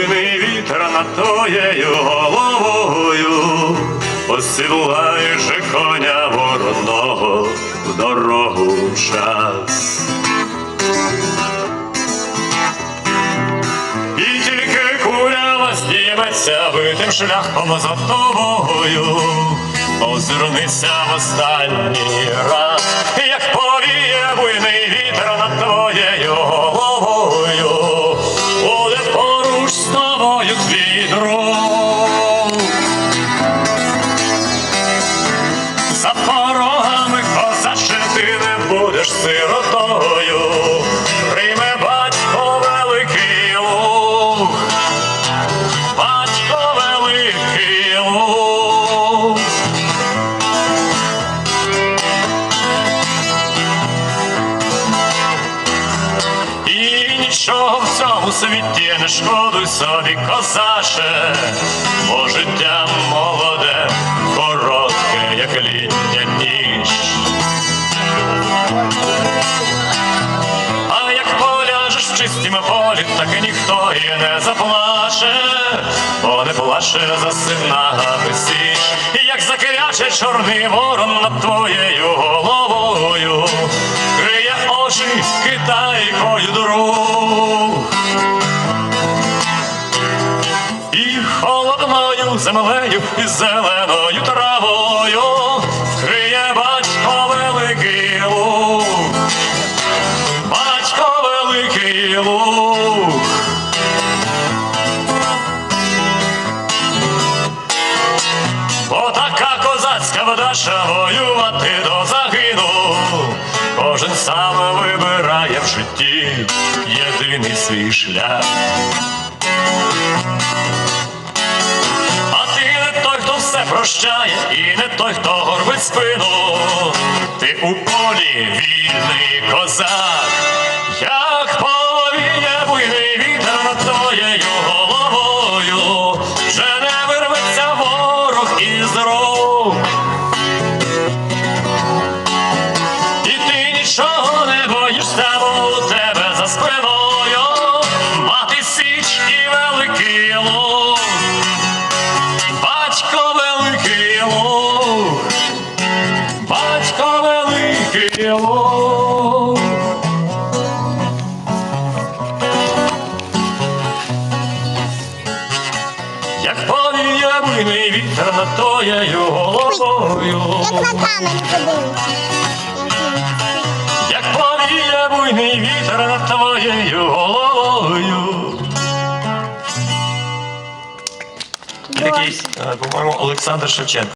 буйний вітер над твоєю головою, посилає же коня вороного в дорогу час. І тільки курява здійметься битим шляхом за тобою, озирнися в останній раз, як повіє буйний вітер цьому світі не шкодуй собі, козаче, бо життя молоде, коротке, як літня ніч. А як поляжеш в чистім полі, так і ніхто і не заплаче, бо не плаче за синами січ. І як закряче чорний ворон над твоєю головою, криє очі І холодною землею, і зеленою травою криє батько великий луг, батько великий луг. Бо така козацька вдача воювати до загину. Кожен сам вибирає в житті єдиний свій шлях. Прощає, і не той, хто горбить спину. Ти у полі вільний козак, як повіє буйний вітер над твоєю головою, вже не вирветься ворог із рук. І ти нічого не боїшся, бо у тебе за спиною мати січ і великий луг. Луг. Як повіє буйний вітер над твоєю головою, Як на камеру подивимося. як буйний вітер над твоєю головою. Якийсь, е, по-моєму, Олександр Шевченко.